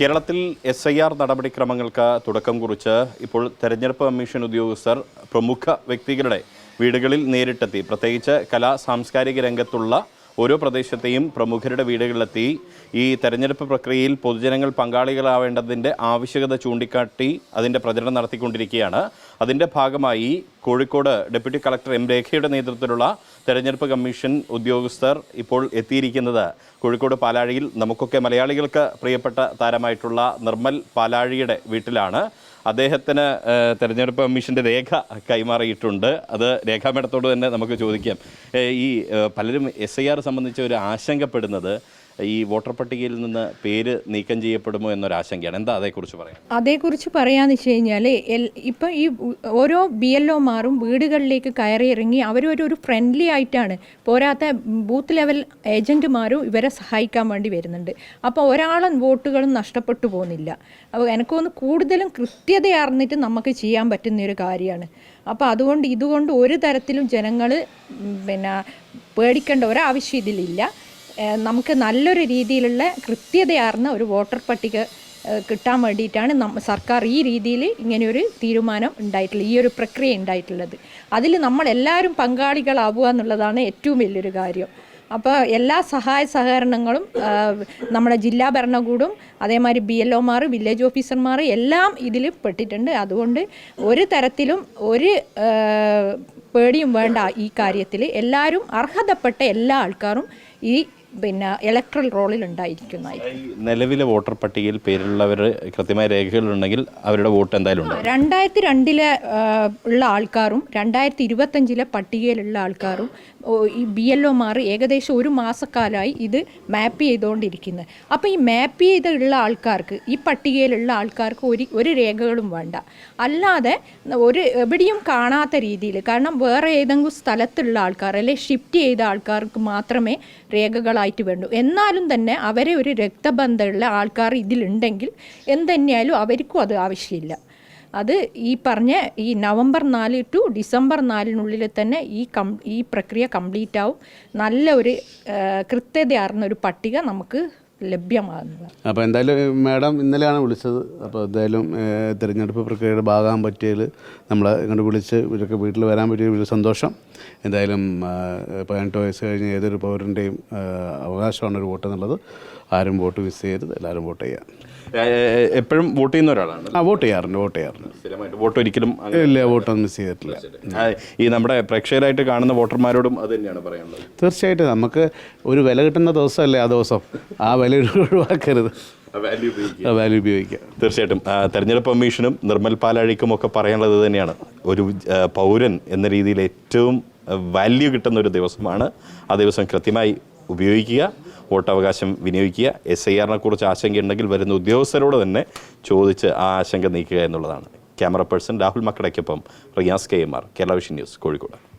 കേരളത്തിൽ S I R നടപടിക്രമങ്ങൾക്ക് തുടക്കം കുറിച്ച് ഇപ്പോൾ തെരഞ്ഞെടുപ്പ് കമ്മീഷൻ ഉദ്യോഗസ്ഥർ പ്രമുഖ വ്യക്തികളുടെ വീടുകളിൽ നേരിട്ടെത്തി. പ്രത്യേകിച്ച് കലാ സാംസ്കാരിക രംഗത്തുള്ള ഓരോ പ്രദേശത്തെയും പ്രമുഖരുടെ വീടുകളിലെത്തി. ഈ തെരഞ്ഞെടുപ്പ് പ്രക്രിയയിൽ പൊതുജനങ്ങൾ പങ്കാളികളാവേണ്ടതിന്റെ ആവശ്യകത ചൂണ്ടിക്കാട്ടി അതിന്റെ പ്രചരണം നടത്തിക്കൊണ്ടിരിക്കുകയാണ്. അതിന്റെ ഭാഗമായി കോഴിക്കോട് ഡെപ്യൂട്ടി കളക്ടർ എം രേഖയുടെ നേതൃത്വത്തിലുള്ള തെരഞ്ഞെടുപ്പ് കമ്മീഷൻ ഉദ്യോഗസ്ഥർ ഇപ്പോൾ എത്തിയിരിക്കുന്നത്. കോഴിക്കോട് പാലാഴിയിൽ നമുക്കൊക്കെ മലയാളികൾക്ക് പ്രിയപ്പെട്ട താരമായിട്ടുള്ള നിർമ്മൽ പാലാഴിയുടെ വീട്ടിലാണ്. അദ്ദേഹത്തിന് തെരഞ്ഞെടുപ്പ് കമ്മീഷന്റെ രേഖ കൈമാറിയിട്ടുണ്ട്. അത് രേഖാ മേഡത്തോട് തന്നെ നമുക്ക് ചോദിക്കാം. ഈ പലരും എസ് ഐ ആർ സംബന്ധിച്ച് ഒരു ആശങ്കപ്പെടുന്നത് ഈ വോട്ടർ പട്ടികയിൽ നിന്ന് പേര് നീക്കം ചെയ്യപ്പെടുമോ എന്നൊരു ആശങ്കയാണ്. എന്താ അതേക്കുറിച്ച് പറയാം അതേക്കുറിച്ച് പറയാന്ന് വെച്ച് കഴിഞ്ഞാൽ ഇപ്പം ഈ ഓരോ ബി എൽ ഒമാറും വീടുകളിലേക്ക് കയറി ഇറങ്ങി അവരൊരു ഫ്രണ്ട്ലി ആയിട്ടാണ് പോരാത്ത ബൂത്ത് ലെവൽ ഏജന്റുമാരും ഇവരെ സഹായിക്കാൻ വേണ്ടി വരുന്നുണ്ട്. അപ്പോൾ ഒരാളും വോട്ടുകളും നഷ്ടപ്പെട്ടു പോകുന്നില്ല. അപ്പോൾ എനിക്ക് തോന്നുന്നു കൂടുതലും കൃത്യതയാർന്നിട്ട് നമുക്ക് ചെയ്യാൻ പറ്റുന്ന ഒരു കാര്യമാണ്. അപ്പോൾ അതുകൊണ്ട് ഇതുകൊണ്ട് ഒരു തരത്തിലും ജനങ്ങൾ പിന്നെ പേടിക്കേണ്ട ഒരാവശ്യം ഇതിലില്ല. നമുക്ക് നല്ലൊരു രീതിയിലുള്ള കൃത്യതയാർന്ന ഒരു വോട്ടർ പട്ടിക കിട്ടാൻ വേണ്ടിയിട്ടാണ് നമ്മ സർക്കാർ ഈ രീതിയിൽ ഇങ്ങനെയൊരു തീരുമാനം ഉണ്ടായിട്ടുള്ളത് ഈ ഒരു പ്രക്രിയ ഉണ്ടായിട്ടുള്ളത്. അതിൽ നമ്മളെല്ലാവരും പങ്കാളികളാവുക എന്നുള്ളതാണ് ഏറ്റവും വലിയൊരു കാര്യം. അപ്പോൾ എല്ലാ സഹായ സഹകരണങ്ങളും നമ്മുടെ ജില്ലാ ഭരണകൂടും അതേമാതിരി ബി എൽ ഒമാർ വില്ലേജ് ഓഫീസർമാർ എല്ലാം ഇതിൽ പെട്ടിട്ടുണ്ട്. അതുകൊണ്ട് ഒരു തരത്തിലും ഒരു പേടിയും വേണ്ട ഈ കാര്യത്തിൽ. എല്ലാവരും അർഹതപ്പെട്ട എല്ലാ ആൾക്കാരും ഈ പിന്നെ ഇലക്ട്രൽ റോളിൽ ഉണ്ടായിരിക്കുന്നതായി ഈ നിലവിലെ വോട്ടർ പട്ടികയിൽ പേരുള്ളവർ കൃത്യമായ രേഖകളുണ്ടെങ്കിൽ അവരുടെ വോട്ട് എന്തായാലും ഉണ്ട് രണ്ടായിരത്തി രണ്ടിലെ ഉള്ള ആൾക്കാരും രണ്ടായിരത്തി ഇരുപത്തഞ്ചിലെ പട്ടികയിലുള്ള ആൾക്കാരും ഈ ബി എൽ ഒമാർ ഏകദേശം ഒരു മാസക്കാലമായി ഇത് മാപ്പ് ചെയ്തുകൊണ്ടിരിക്കുന്നത് അപ്പോൾ ഈ മാപ്പ് ചെയ്തുള്ള ആൾക്കാർക്ക് ഈ പട്ടികയിലുള്ള ആൾക്കാർക്ക് ഒരു ഒരു രേഖകളും വേണ്ട. അല്ലാതെ ഒരു എവിടെയും കാണാത്ത രീതിയിൽ കാരണം വേറെ ഏതെങ്കിലും സ്ഥലത്തുള്ള ആൾക്കാർ അല്ലെ ഷിഫ്റ്റ് ചെയ്ത ആൾക്കാർക്ക് മാത്രമേ രേഖകളായിട്ട് വേണ്ടു. എന്നാലും തന്നെ അവരെ ഒരു രക്തബന്ധമുള്ള ആൾക്കാർ ഇതിലുണ്ടെങ്കിൽ എന്തുതന്നെയായാലും അവർക്കും അത് ആവശ്യമില്ല. അത് ഈ പറഞ്ഞ ഈ നവംബർ നാല് ടു ഡിസംബർ നാലിനുള്ളിൽ തന്നെ ഈ കം ഈ പ്രക്രിയ കംപ്ലീറ്റ് ആവും നല്ല ഒരു കൃത്യത ഒരു പട്ടിക നമുക്ക് ലഭ്യമാകുന്നത്. അപ്പോൾ എന്തായാലും മാഡം ഇന്നലെയാണ് വിളിച്ചത്. അപ്പോൾ എന്തായാലും തിരഞ്ഞെടുപ്പ് പ്രക്രിയയുടെ ഭാഗമാകാൻ പറ്റിയതിൽ നമ്മൾ ഇങ്ങോട്ട് വിളിച്ച് ഇവരൊക്കെ വീട്ടിൽ വരാൻ പറ്റിയ വലിയ സന്തോഷം. എന്തായാലും പതിനെട്ട് വയസ്സ് കഴിഞ്ഞ് ഏതൊരു പൗരന്റെയും അവകാശമാണ് ഒരു വോട്ട് എന്നുള്ളത് ആരും വോട്ട് മിസ് ചെയ്യരുത് എല്ലാവരും വോട്ട് ചെയ്യാം. എപ്പോഴും വോട്ട് ചെയ്യുന്ന ഒരാളാണ്. ആ വോട്ട് ചെയ്യാറുണ്ട് വോട്ട് ചെയ്യാറുണ്ട്. വോട്ട് ഒരിക്കലും ഇല്ല വോട്ടൊന്നും മിസ് ചെയ്തിട്ടില്ല. ഈ നമ്മുടെ പ്രേക്ഷകരായിട്ട് കാണുന്ന വോട്ടർമാരോടും അത് തന്നെയാണ് പറയാനുള്ളത്. തീർച്ചയായിട്ടും നമുക്ക് ഒരു വില കിട്ടുന്ന ദിവസമല്ലേ ആ ദിവസം? ആ വില ഒഴിവാക്കരുത്. വാല്യൂ ഉപയോഗിക്കുക. തീർച്ചയായിട്ടും. തെരഞ്ഞെടുപ്പ് കമ്മീഷനും നിർമ്മൽ പാലാഴിക്കും ഒക്കെ പറയാനുള്ളത് തന്നെയാണ്. ഒരു പൗരൻ എന്ന രീതിയിൽ ഏറ്റവും വാല്യൂ കിട്ടുന്ന ഒരു ദിവസമാണ്. ആ ദിവസം കൃത്യമായി ഉപയോഗിക്കുക. വോട്ടവകാശം വിനിയോഗിക്കുക. എസ് ഐ ആറിനെ കുറിച്ച് ആശങ്കയുണ്ടെങ്കിൽ വരുന്ന ഉദ്യോഗസ്ഥരോട് തന്നെ ചോദിച്ച് ആ ആശങ്ക നീക്കുക എന്നുള്ളതാണ്. Camera person Rahul മക്കടയ്ക്കൊപ്പം Riyas K M R Kerala vision news Kozhikode.